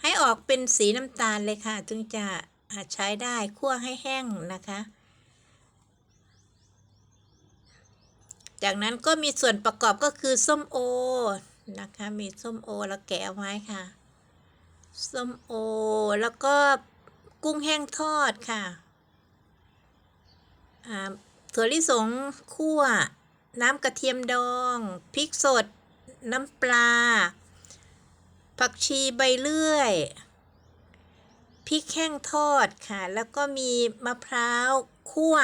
ให้ออกเป็นสีน้ำตาลเลยค่ะ จึงจะใช้ได้คั่วให้แห้งนะคะ จากนั้นก็มีส่วนประกอบก็คือส้มโอนะคะ มีส้มโอแล้วแกะไว้ค่ะ ส้มโอแล้วก็กุ้งแห้งทอดค่ะถั่วลิสงคั่ว น้ำกระเทียมดอง พริกสด น้ำปลา ผักชีใบเลื่อย พริกแห้งทอดค่ะ แล้วก็มีมะพร้าวคั่ว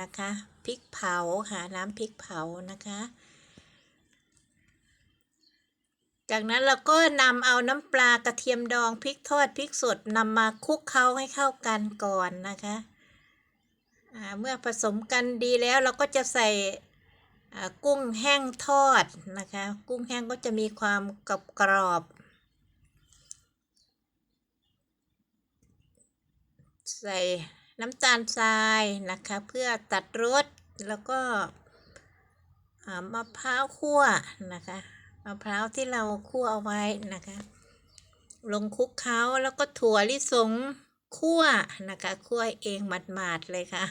นะคะ พริกเผาค่ะ น้ำพริกเผานะคะ จากนั้นเราก็นำเอาน้ำปลากระเทียมดองพริกทอดพริกสดนำมาคลุกเคล้าให้เข้ากันก่อนนะคะเมื่อผสมกันดีแล้วเราก็จะใส่กุ้งแห้งทอดนะคะ กุ้งแห้งก็จะมีความกรอบกรอบ ใส่น้ำตาลทรายนะคะ เพื่อตัดรสแล้วก็มะพร้าวคั่วนะคะมะพร้าวที่เราคั่วเอาไว้นะคะ ลงคลุกเคล้าแล้วก็ถั่วลิสงคั่วนะคะคั่วเองหมาดๆเลยค่ะ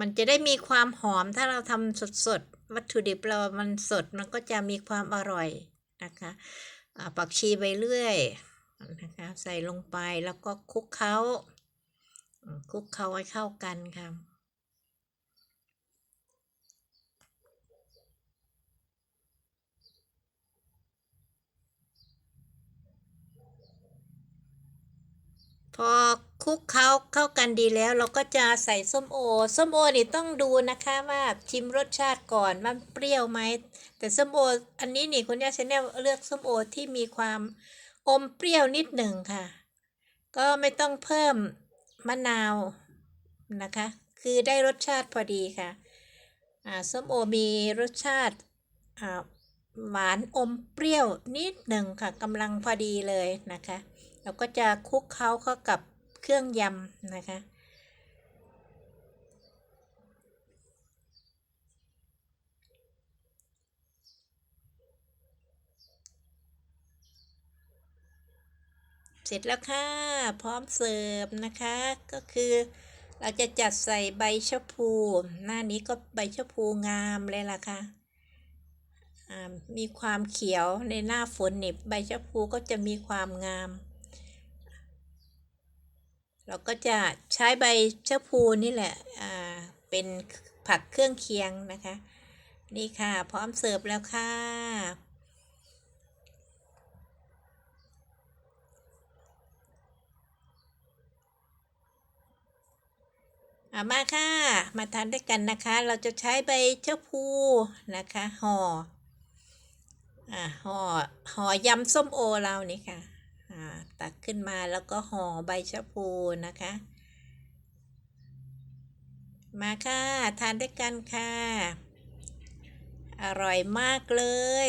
มันจะได้มีความหอมถ้าเราทำสดๆ วัตถุดิบเรามันสดมันก็จะมีความอร่อยนะคะอ่าผักชีใบเลื่อยนะคะใส่ลงไปแล้วก็คลุกเคล้า คลุกเคล้าให้เข้ากันค่ะพอคลุกเคล้าเข้ากันดีแล้วเราก็จะใส่ส้มโอ ส้มโอนี่ต้องดูนะคะว่าชิมรสชาติก่อนว่าเปรี้ยวไหม แต่ส้มโอ อันนี้นี่คุณย่าชาแนลเลือกส้มโอที่มีความอมเปรี้ยวนิดหนึ่งค่ะ ก็ไม่ต้องเพิ่ม มะนาวนะคะ คือได้รสชาติพอดีค่ะอ่าส้มโอมีรสชาติอ่าหวานอมเปรี้ยวนิดหนึ่งค่ะกำลังพอดีเลยนะคะ เราก็จะคลุกเคล้าเข้ากับเครื่องยำนะคะ เสร็จแล้วค่ะ พร้อมเสิร์ฟนะคะ ก็คือเราจะจัดใส่ใบชะพู หน้านี้ก็ใบชะพูงามเลยล่ะค่ะอ่ามีความเขียวในหน้าฝนนี่ใบชะพูก็จะมีความงาม เราก็จะใช้ใบชะพูนี่แหละเป็นผักเครื่องเคียงนะคะ นี่ค่ะ พร้อมเสิร์ฟแล้วค่ะามาค่ะ มาทานด้วยกันนะคะ เราจะใช้ใบชะพูนะคะห่ออ่าห่อห่อยำส้มโอเรานี่ค่ะอ่าตักขึ้นมาแล้วก็ห่อใบชะพูนะคะ มาค่ะทานด้วยกันค่ะ อร่อยมากเลย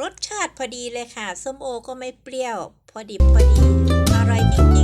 รสชาติพอดีเลยค่ะ ส้มโอก็ไม่เปรี้ยว พอดิบพอดี อร่อยจริง